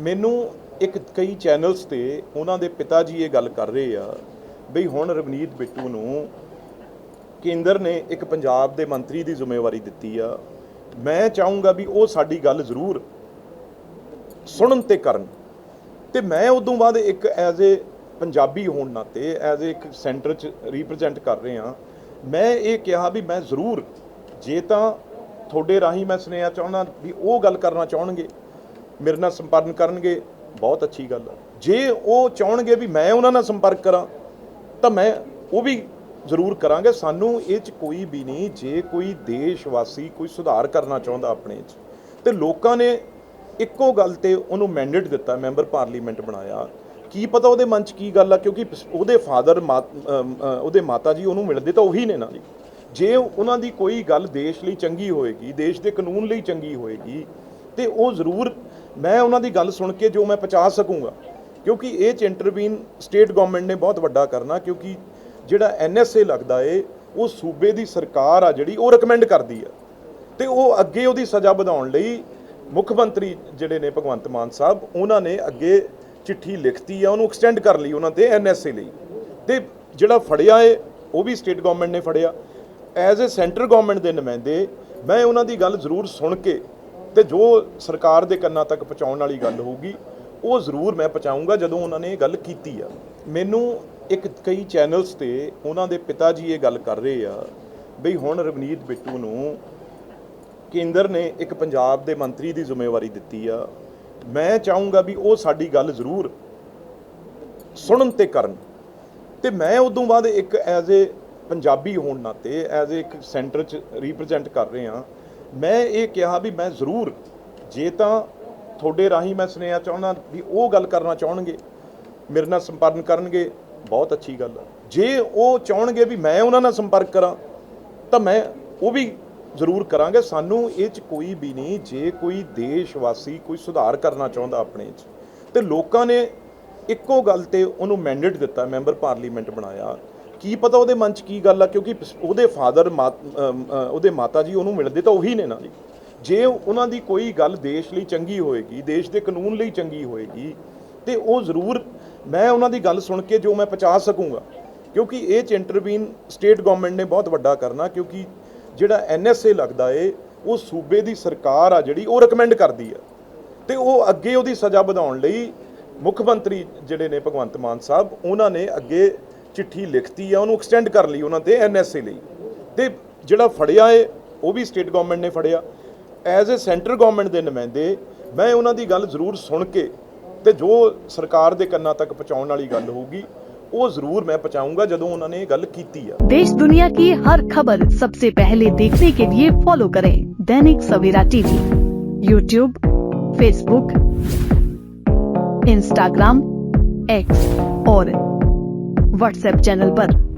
ਮੈਨੂੰ ਇੱਕ ਕਈ ਚੈਨਲਸ ਤੇ ਉਹਨਾਂ ਦੇ ਪਿਤਾ ਜੀ ਇਹ ਗੱਲ ਕਰ ਰਹੇ ਆ, ਬਈ ਹੁਣ ਰਵਨੀਤ ਬਿੱਟੂ ਨੂੰ ਕੇਂਦਰ ਨੇ ਇੱਕ ਪੰਜਾਬ ਦੇ ਮੰਤਰੀ ਦੀ ਜ਼ਿੰਮੇਵਾਰੀ ਦਿੱਤੀ ਆ। ਮੈਂ ਚਾਹੂੰਗਾ ਵੀ ਉਹ ਸਾਡੀ ਗੱਲ ਜ਼ਰੂਰ ਸੁਣਨ ਤੇ ਕਰਨ। ਤੇ ਮੈਂ ਉਦੋਂ ਬਾਅਦ ਇੱਕ ਐਜ਼ ਏ ਪੰਜਾਬੀ ਹੋਣ ਨਾਤੇ ਐਜ਼ ਏ ਇੱਕ ਸੈਂਟਰ ਚ ਰਿਪਰੈਜ਼ੈਂਟ ਕਰ ਰਹੇ ਹਾਂ। ਮੈਂ ਇਹ ਕਿਹਾ ਵੀ ਮੈਂ ਜ਼ਰੂਰ, ਜੇ ਤਾਂ ਤੁਹਾਡੇ ਰਾਹੀਂ ਮੈਂ ਸੁਨੇਹਾ ਚਾਹੁੰਦਾ ਵੀ ਉਹ ਗੱਲ ਕਰਨਾ ਚਾਹਣਗੇ। ਮੇਰੇ ਨਾਲ ਸੰਪਰਕ ਕਰਨਗੇ, ਬਹੁਤ ਅੱਛੀ ਗੱਲ ਆ। ਜੇ ਉਹ ਚਾਹਣਗੇ ਵੀ ਮੈਂ ਉਹਨਾਂ ਨਾਲ ਸੰਪਰਕ ਕਰਾਂ, ਤਾਂ ਮੈਂ ਉਹ ਵੀ ਜ਼ਰੂਰ ਕਰਾਂਗੇ। ਸਾਨੂੰ ਇਹ ਚ ਕੋਈ ਵੀ ਨਹੀਂ, ਜੇ ਕੋਈ ਦੇਸ਼ ਵਾਸੀ ਕੋਈ ਸੁਧਾਰ ਕਰਨਾ ਚਾਹੁੰਦਾ ਆਪਣੇ ਚ, ਤੇ ਲੋਕਾਂ ਨੇ ਇੱਕੋ ਗੱਲ ਤੇ ਉਹਨੂੰ ਮੈਂਡੇਟ ਦਿੱਤਾ ਮੈਂਬਰ ਪਾਰਲੀਮੈਂਟ ਬਣਾਇਆ। ਕੀ ਪਤਾ ਉਹਦੇ ਮਨ ਚ ਕੀ ਗੱਲ ਆ, ਕਿਉਂਕਿ ਉਹਦੇ ਫਾਦਰ ਉਹਦੇ ਮਾਤਾ ਜੀ ਉਹਨੂੰ ਮਿਲਦੇ ਤਾਂ ਉਹੀ ਨੇ ਨਾ ਜੀ ਜੇ ਉਹਨਾਂ ਦੀ ਕੋਈ ਗੱਲ ਦੇਸ਼ ਲਈ ਚੰਗੀ ਹੋਏਗੀ, ਦੇਸ਼ ਦੇ ਕਾਨੂੰਨ ਲਈ ਚੰਗੀ ਹੋਏਗੀ, ਤੇ ਉਹ ਜ਼ਰੂਰ ਮੈਂ ਉਹਨਾਂ ਦੀ ਗੱਲ ਸੁਣ ਕੇ ਜੋ ਮੈਂ ਪਹੁੰਚਾ ਸਕੂੰਗਾ, ਕਿਉਂਕਿ ਇਹ ਚ ਇੰਟਰਵੀਨ ਸਟੇਟ ਗਵਰਨਮੈਂਟ ਨੇ ਬਹੁਤ ਵੱਡਾ ਕਰਨਾ, ਕਿਉਂਕਿ ਜਿਹੜਾ ਐਨਐਸਏ ਲੱਗਦਾ ਏ, ਉਹ ਸੂਬੇ ਦੀ ਸਰਕਾਰ ਆ ਜਿਹੜੀ, ਉਹ ਰეკਮੈਂਡ ਕਰਦੀ ਆ। ਤੇ ਉਹ ਅੱਗੇ ਉਹਦੀ ਸਜ਼ਾ ਵਧਾਉਣ ਲਈ ਮੁੱਖ ਮੰਤਰੀ ਜਿਹੜੇ ਨੇ ਭਗਵੰਤ ਮਾਨ ਸਾਹਿਬ, ਉਹਨਾਂ ਨੇ ਅੱਗੇ ਚਿੱਠੀ ਲਿਖਤੀ ਆ, ਉਹਨੂੰ ਐਕਸਟੈਂਡ ਕਰ ਲਈ ਉਹਨਾਂ ਤੇ ਐਨਐਸਏ ਲਈ। ਤੇ ਜਿਹੜਾ ਫੜਿਆ ਏ, ਉਹ ਵੀ ਸਟੇਟ ਗਵਰਨਮੈਂਟ ਨੇ ਫੜਿਆ। ਐਜ਼ ਅ ਸੈਂਟਰ ਗਵਰਨਮੈਂਟ ਦੇ ਨੁਮਾਇੰਦੇ, ਮੈਂ ਉਹਨਾਂ ਦੀ ਗੱਲ ਜ਼ਰੂਰ ਸੁਣ ਕੇ ਤੇ ਜੋ ਸਰਕਾਰ ਦੇ ਕੰਨਾਂ ਤੱਕ ਪਹੁੰਚਾਉਣ ਵਾਲੀ ਗੱਲ ਹੋਊਗੀ, ਉਹ ਜ਼ਰੂਰ ਮੈਂ ਪਹੁੰਚਾਊਂਗਾ ਜਦੋਂ ਉਹਨਾਂ ਨੇ ਇਹ ਗੱਲ ਕੀਤੀ ਆ। ਮੈਨੂੰ ਇੱਕ ਕਈ ਚੈਨਲਸ ਤੇ ਉਹਨਾਂ ਦੇ ਪਿਤਾ ਜੀ ਇਹ ਗੱਲ ਕਰ ਰਹੇ ਆ ਬਈ ਹੁਣ ਰਵਨੀਤ ਬਿੱਟੂ ਨੂੰ ਕੇਂਦਰ ਨੇ ਇੱਕ ਪੰਜਾਬ ਦੇ ਮੰਤਰੀ ਦੀ ਜ਼ਿੰਮੇਵਾਰੀ ਦਿੱਤੀ ਆ। ਮੈਂ ਚਾਹੂੰਗਾ ਵੀ ਉਹ ਸਾਡੀ ਗੱਲ ਜ਼ਰੂਰ ਸੁਣਨ ਤੇ ਕਰਨ। ਤੇ ਮੈਂ ਉਦੋਂ ਬਾਅਦ ਇੱਕ ਐਜ਼ ਏ ਪੰਜਾਬੀ ਹੋਣ ਨਾਤੇ, ਐਜ਼ ਏ ਇੱਕ ਸੈਂਟਰ ਚ ਰਿਪਰੈਜ਼ੈਂਟ ਕਰ ਰਹੇ। ਹਾਂ ਮੈਂ ਇਹ ਕਿਹਾ ਵੀ ਮੈਂ ਜ਼ਰੂਰ ਜੇ ਤਾਂ ਤੁਹਾਡੇ ਰਾਹੀਂ ਮੈਂ ਸੁਨੇਹਾ ਚਾਹੁੰਦਾ ਵੀ ਉਹ ਗੱਲ ਕਰਨਾ ਚਾਹਣਗੇ, ਮੇਰੇ ਨਾਲ ਸੰਪਰਕ ਕਰਨਗੇ, ਬਹੁਤ ਅੱਛੀ ਗੱਲ ਆ। ਜੇ ਉਹ ਚਾਹਣਗੇ ਵੀ ਮੈਂ ਉਹਨਾਂ ਨਾਲ ਸੰਪਰਕ ਕਰਾਂ, ਤਾਂ ਮੈਂ ਉਹ ਵੀ ਜ਼ਰੂਰ ਕਰਾਂਗੇ। ਸਾਨੂੰ ਇਹ ਚ ਕੋਈ ਵੀ ਨਹੀਂ, ਜੇ ਕੋਈ ਦੇਸ਼ ਵਾਸੀ ਕੋਈ ਸੁਧਾਰ ਕਰਨਾ ਚਾਹੁੰਦਾ ਆਪਣੇ ਚ, ਤੇ ਲੋਕਾਂ ਨੇ ਇੱਕੋ ਗੱਲ ਤੇ ਉਹਨੂੰ ਮੈਂਡੇਟ ਦਿੱਤਾ ਮੈਂਬਰ ਪਾਰਲੀਮੈਂਟ ਬਣਾਇਆ। ਕੀ ਪਤਾ ਉਹਦੇ ਮਨ ਚ ਕੀ ਗੱਲ ਆ, ਕਿਉਂਕਿ ਉਹਦੇ ਫਾਦਰ ਉਹਦੇ ਮਾਤਾ ਜੀ ਉਹਨੂੰ ਮਿਲਦੇ ਤਾਂ ਉਹੀ ਨੇ ਨਾ ਜੀ ਜੇ ਉਹਨਾਂ ਦੀ ਕੋਈ ਗੱਲ ਦੇਸ਼ ਲਈ ਚੰਗੀ ਹੋਏਗੀ, ਦੇਸ਼ ਦੇ ਕਾਨੂੰਨ ਲਈ ਚੰਗੀ ਹੋਏਗੀ, ਤੇ ਉਹ ਜ਼ਰੂਰ, ਮੈਂ ਉਹਨਾਂ ਦੀ ਗੱਲ ਸੁਣ ਕੇ ਜੋ ਮੈਂ ਪਹੁੰਚਾ ਸਕੂੰਗਾ। ਕਿਉਂਕਿ ਇਹ ਚ ਇੰਟਰਵੀਨ ਸਟੇਟ ਗਵਰਨਮੈਂਟ ਨੇ ਬਹੁਤ ਵੱਡਾ ਕਰਨਾ, ਕਿਉਂਕਿ ਜਿਹੜਾ ਐਨਐਸਏ ਲੱਗਦਾ ਏ, ਉਹ ਸੂਬੇ ਦੀ ਸਰਕਾਰ ਆ ਜਿਹੜੀ, ਉਹ ਰეკਮੈਂਡ ਕਰਦੀ ਆ। ਤੇ ਉਹ ਅੱਗੇ ਉਹਦੀ ਸਜ਼ਾ ਵਧਾਉਣ ਲਈ ਮੁੱਖ ਮੰਤਰੀ ਜਿਹੜੇ ਨੇ ਭਗਵੰਤ ਮਾਨ ਸਾਹਿਬ, ਉਹਨਾਂ ਨੇ ਅੱਗੇ ਚਿੱਠੀ ਲਿਖਤੀ ਆ ਉਹਨੂੰ ਐਕਸਟੈਂਡ ਕਰ ਲਈ ਉਹਨਾਂ ਤੇ ਐਨਐਸਏ ਲਈ ਤੇ ਜਿਹੜਾ ਫੜਿਆ ਏ ਉਹ ਵੀ ਸਟੇਟ ਗਵਰਨਮੈਂਟ ਨੇ ਫੜਿਆ ਐਜ਼ ਅ ਸੈਂਟਰ ਗਵਰਨਮੈਂਟ ਦੇ ਨੁਮਾਇੰਦੇ ਮੈਂ ਉਹਨਾਂ ਦੀ ਗੱਲ ਜ਼ਰੂਰ ਸੁਣ ਕੇ ਤੇ ਜੋ ਸਰਕਾਰ ਦੇ ਕੰਨਾਂ ਤੱਕ ਪਹੁੰਚਾਉਣ ਵਾਲੀ ਗੱਲ ਹੋਊਗੀ ਉਹ ਜ਼ਰੂਰ ਮੈਂ ਪਹੁੰਚਾਊਂਗਾ ਜਦੋਂ ਉਹਨਾਂ ਨੇ ਇਹ ਗੱਲ ਕੀਤੀ ਆ देश दुनिया की हर खबर सबसे पहले देखने के लिए फॉलो करें Dainik Savera TV YouTube Facebook Instagram X और व्हाट्सएप चैनल पर।